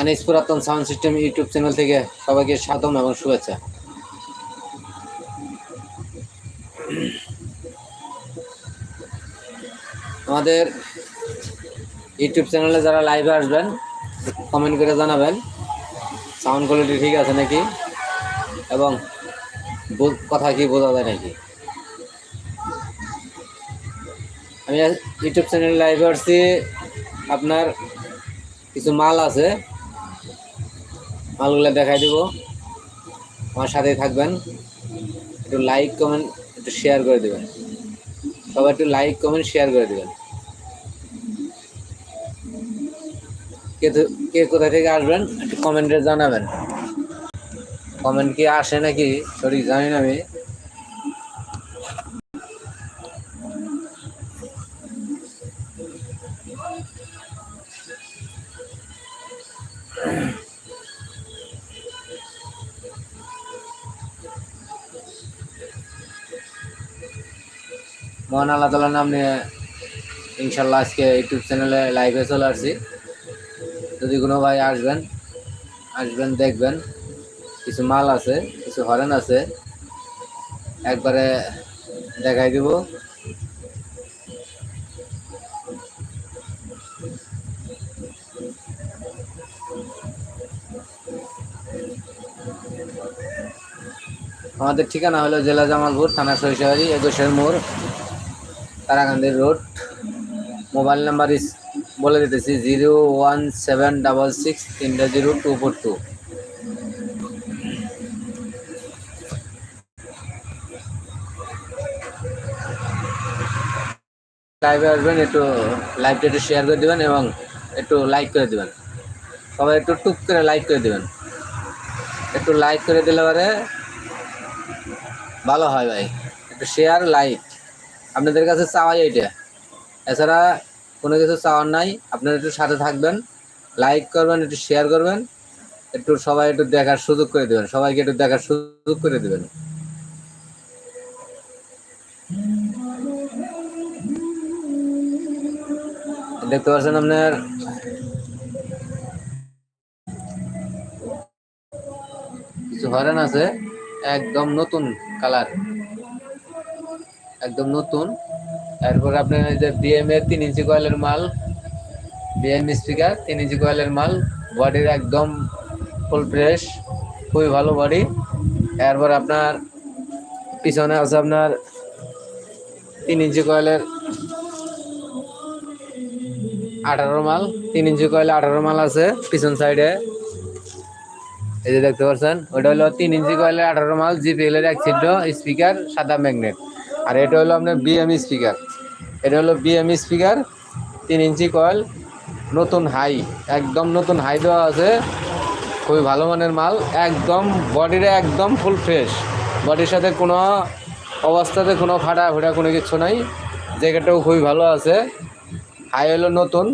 আনিস পুরাতন sound system YouTube channel থেকে সবাইকে স্বাগতম এবং শুভেচ্ছা। আমাদের ইউটিউব চ্যানেলে যারা লাইভে আসবেন কমেন্ট করে জানাবেন সাউন্ড কোয়ালিটি ঠিক আছে নাকি? এবং কথা কি বোঝা যায় নাকি? আমি ইউটিউব চ্যানেলে লাইভে আসছি, আপনার কিছু মাল আছে। মালগুলো দেখাই দিব। আমার সাথেই থাকবেন। একটু লাইক কমেন্ট একটু শেয়ার করে দেবেন। সবাই একটু লাইক কমেন্ট শেয়ার করে দেবেন। কে কে কোথা থেকে আসবেন, একটু কমেন্টে জানাবেন। কমেন্ট কি আসে নাকি? সঠিক জানি না আমি। মহান আল্লাহ তালার নাম নিয়ে ইনশাল্লাহ আজকে ইউটিউব চ্যানেলে লাইভে চলে আসছি। যদি কোনো ভাই আসবেন আসবেন, দেখবেন, কিছু মাল আছে, কিছু হরেন আছে, একবারে দেখাই দিব। আমাদের ঠিকানা হলো জেলা জামালপুর, থানা সরিষাবাড়ি, একুশের মোড়। তারাকান্দির রোড। মোবাইল নাম্বার ইস বলে দিতেছি, zero one seven double six তিনটা জিরো টু ফোর টু। লাইভে আসবেন, একটু লাইভটা একটু শেয়ার করে দেবেন এবং একটু লাইক করে দেবেন। সবাই একটু টুক করে লাইক করে দেবেন। একটু লাইক করে দিলে পরে ভালো হয় ভাই। একটু শেয়ার লাইক আপনাদের কাছে চাওয়াই এইটা। এছাড়া কোনো কিছু চাওয়ার নাই, আপনারা একটু সাথে থাকবেন লাইক করবেন, একটু শেয়ার করবেন, একটু সবাই একটু দেখার সুযোগ করে দেবেন, সবাইকে একটু দেখার সুযোগ করে দেবেন। দেখতে পাচ্ছেন আপনার? কিছু হরেন আছে, একদম নতুন কালার একদম নতুন। এরপর আপনার এই যে বিএম এর তিন ইঞ্চি কয়েলের মাল বিএম স্পিকার তিন ইঞ্চি কয়েলের মাল বডির একদম ফুল ফ্রেশ খুবই ভালো বডি এরপর আপনার পিছনে আছে আপনার তিন ইঞ্চি কয়েলের আঠারো মাল, তিন ইঞ্চি কয়েলে আঠারো মাল আছে পিছন সাইডে এই যে দেখতে পাচ্ছেন, ওটা হলো তিন ইঞ্চি কয়েলের আঠারো মাল জিপিএল এর এক ছিদ্র স্পিকার সাদা ম্যাগনেট আর এটা হলো আপনার বিএমই স্পিকার এটা হলো বিএম স্পিকার তিন ইঞ্চি কয়েল নতুন হাই একদম নতুন হাই দেওয়া আছে। খুবই ভালো মানের মাল, একদম বডিটা একদম ফুল ফ্রেশ বডির সাথে কোনো অবস্থাতে কোনো ফাটা ফাটা কোনো কিছু নাই। জ্যাকেটটাও খুবই ভালো আছে। হাই হলো নতুন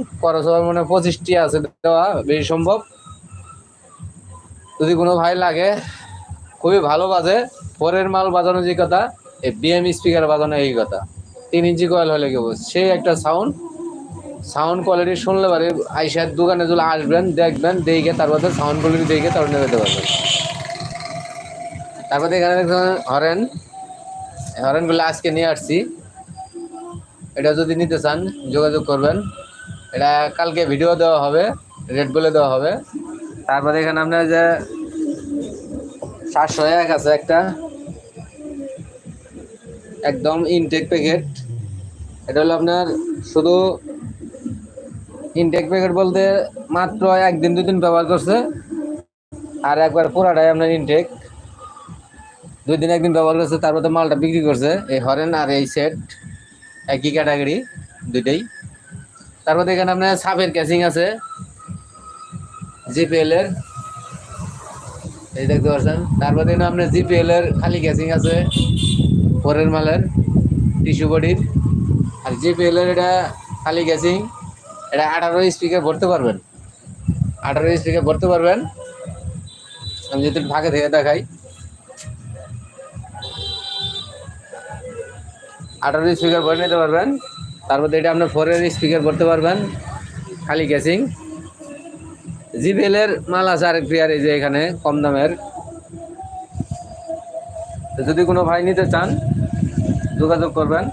হবে মানে পঁচিশটি আছে দেওয়া, বেশি সম্ভব। যদি কোনো ভাই লাগে, খুবই ভালো বাজে। পরের মাল বাজানো যে কথা এই বিএম স্পিকার বাজানো এই কথা। তিন ইঞ্চি কয়েল হলে কেবল সে একটা সাউন্ড সাউন্ড কোয়ালিটি শুনলে পারে আইসার দোকানে যদি আসবেন, দেখবেন, দেখে তারপরে সাউন্ড কোয়ালিটি দেখে তারপর নিয়ে যেতে পারবেন। তারপরে এখানে হরেন, হরেনগুলো আজকে নিয়ে আসছি। এটা যদি নিতে চান, যোগাযোগ করবেন। এটা কালকে ভিডিও দেওয়া হবে রেট বলে দেওয়া হবে। তারপরে এখানে আপনার যে সাতশো এক আছে একটা। একদম ইনটেক প্যাকেট এটা হলো আপনার শুধু ইনটেক প্যাকেট বলতে মাত্র একদিন, দুদিন ব্যবহার করছে। আর একবার পুরাটাই আপনার ইনটেক দুই দিন, একদিন ব্যবহার করছে, তারপরে মালটা বিক্রি করছে। এই হরেন আর এই সেট একই ক্যাটাগরি দুইটাই। তারপর এখানে আপনার সাপের ক্যাচিং আছে জিপিএল এর। এই দেখতে পাচ্ছেন। তারপর এখানে আপনার জিপিএল এর খালি ক্যাচিং আছে। পরের মালের টিস্যু বডির। আর জিপিএল এর এটা খালি ক্যাচিং এটা আঠারো স্পিকার ভরতে পারবেন। আঠারো স্পিকার ভরতে পারবেন। আমি যদি ভাগে থেকে দেখাই। আঠারো স্পিকার ভরে নিতে পারবেন। তারপর এটা আপনার ফোরের স্পিকার করতে পারবেন। খালি গ্যাসিং জিবিএল এর মাল আছে আরেক প্রিয়ার এই যে এখানে, কম দামের। যদি কোনো ভাই নিতে চান যোগাযোগ করবেন।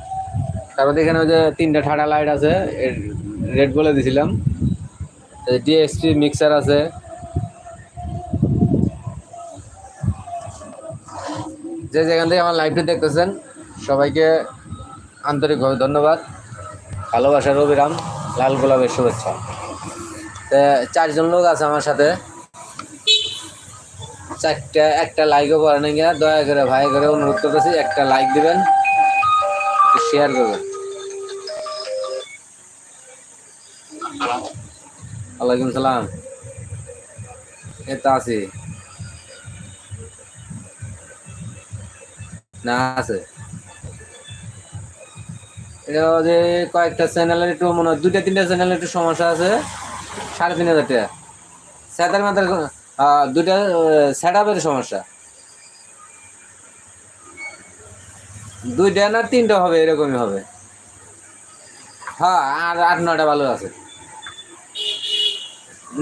তারপর এখানে ওই যে তিনটা ঠাডা লাইট আছে রেড বলে দিছিলাম। ডিএসপি মিক্সার আছে। যে যেখান থেকে আমার লাইভটি দেখতেছেন, সবাইকে আন্তরিকভাবে ধন্যবাদ। ভালোবাসার রবিরাম লাল গোলাপের শুভেচ্ছা। তা চারজন লোক আছে আমার সাথে। চারটা, একটা লাইকও করে না দয়া করে ভাই করে অনুরোধ করতেছি, একটা লাইক দিবেন। শেয়ার করবেন ওয়ালাইকুম সালাম। এ তো আছি। না, আছে। এটা যে কয়েকটা চ্যানেলের একটু মনে হয়, দুইটা, তিনটা চ্যানেলের একটু সমস্যা আছে। সাড়ে তিন হাজার টাকা। স্যাটার মাথার দুইটা সেট আপের সমস্যা। দুইটা না তিনটা হবে, এরকমই হবে। হ্যাঁ আর আট, নয়টা ভালো আছে।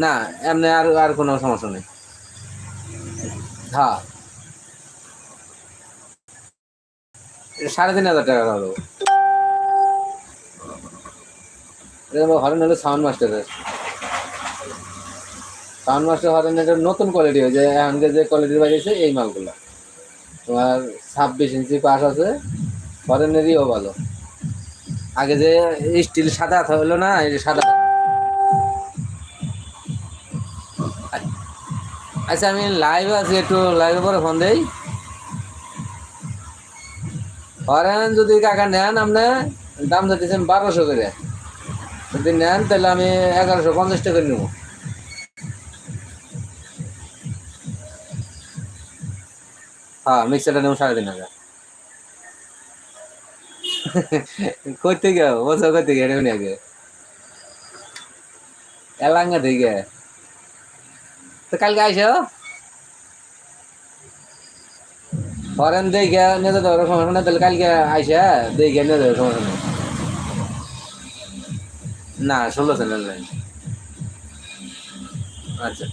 না, এমনি আর আর কোনো সমস্যা নেই। হ্যাঁ। সাড়ে তিন হাজার টাকা হলো হরেন হলো সাউন্ড মাস্টারের। সাউন্ড মাস্টার হরেন এটা নতুন কোয়ালিটি হয়েছে। এখনকে যে কোয়ালিটির বাড়িয়েছে এই মালগুলো। তোমার ছাব্বিশ ইঞ্চি পাশ আছে। হরেনেরইও ভালো। আগে যে স্টিল সাদা হলো না, এই সাদা। আচ্ছা আমি লাইভে আছি, একটু লাইভে পরে ফোন দেই। হরেন যদি কাকা নেন, আপনি দাম দিচ্ছেন বারোশো করে। যদি নেন, তাহলে আমি এগারোশো পঞ্চাশ টাকা নেব। হ্যাঁ মিক্সারটা নেব সাড়ে তিন হাজার। কই থেকে বছর কই থেকে এটা আগে। এলাঙ্গা থেকে। তো কালকে আইসো? হরেন দেখে নিয়ে যেতে পারো সমস্যা না তাহলে কালকে আইসা দেখে নিয়ে যাবে সমস্যা নেই না, ষোলো চ্যানেল আচ্ছা।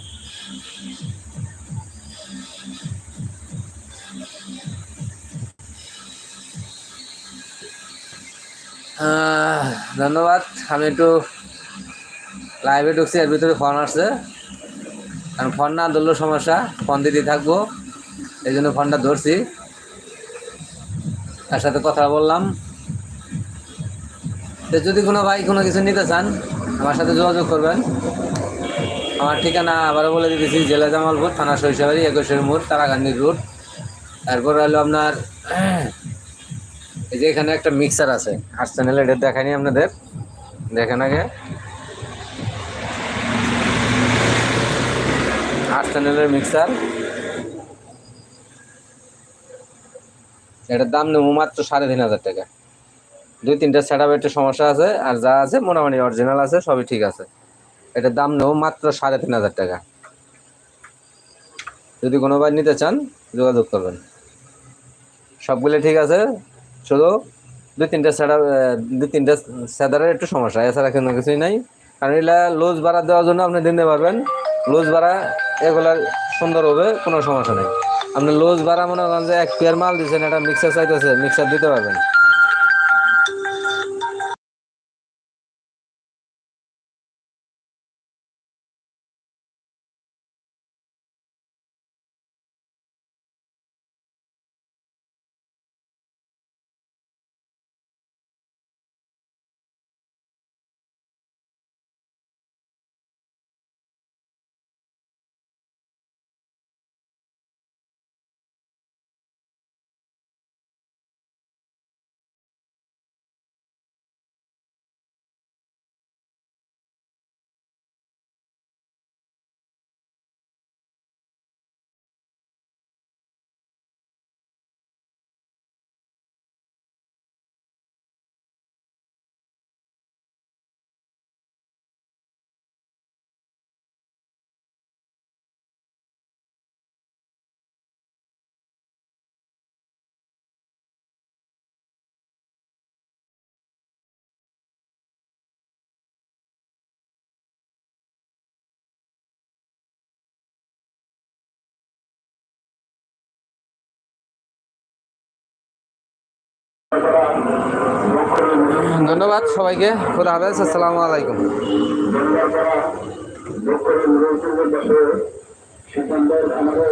ধন্যবাদ। আমি একটু লাইভে ঢুকছি, এর ভিতরে ফোন আসছে। কারণ ফোন না ধরলেও সমস্যা ফোন দিতে থাকব। এই জন্য ফোনটা ধরছি। তার সাথে কথা বললাম। তো যদি কোনো ভাই কোনো কিছু নিতে চান, আমার সাথে যোগাযোগ করবেন। আমার ঠিকানা আবারও বলে দিতেছি, জেলা জামালপুর, থানা শৈশবাড়ি একুশের মোড় তারাকান্দির রুট তারপর হলো আপনার এই যে এখানে একটা মিক্সার আছে। আট চ্যানেল এটা দেখানি আপনাদের। দেখেন আগে। আট চ্যানেলের মিক্সার এটার দাম নেব মাত্র সাড়ে তিন হাজার টাকা। দুই তিনটা সেট একটু সমস্যা আছে, আর যা আছে মোটামুটি অরিজিনাল আছে, সবই ঠিক আছে। এটার দাম নেব মাত্র সাড়ে তিন হাজার টাকা। যদি কোনোবার নিতে চান, যোগাযোগ করবেন। সবগুলো ঠিক আছে? শুধু দুই তিনটা স্যাডার দুই তিনটা সেদারের একটু সমস্যা, এছাড়া কোনো কিছুই নাই। কারণ এগুলা লুজ ভাড়া দেওয়ার জন্য আপনি দিতে পারবেন। লুজ ভাড়া এগুলা সুন্দর হবে, কোনো সমস্যা নেই। আপনি লুজ ভাড়া মনে করেন যে এক পেয়ার মাল দিচ্ছেন, একটা মিক্সার চাইতেছে মিক্সার দিতে পারবেন। ধন্যবাদ সবাইকে খুদা হাফেজ আসসালামু আলাইকুম। আমারও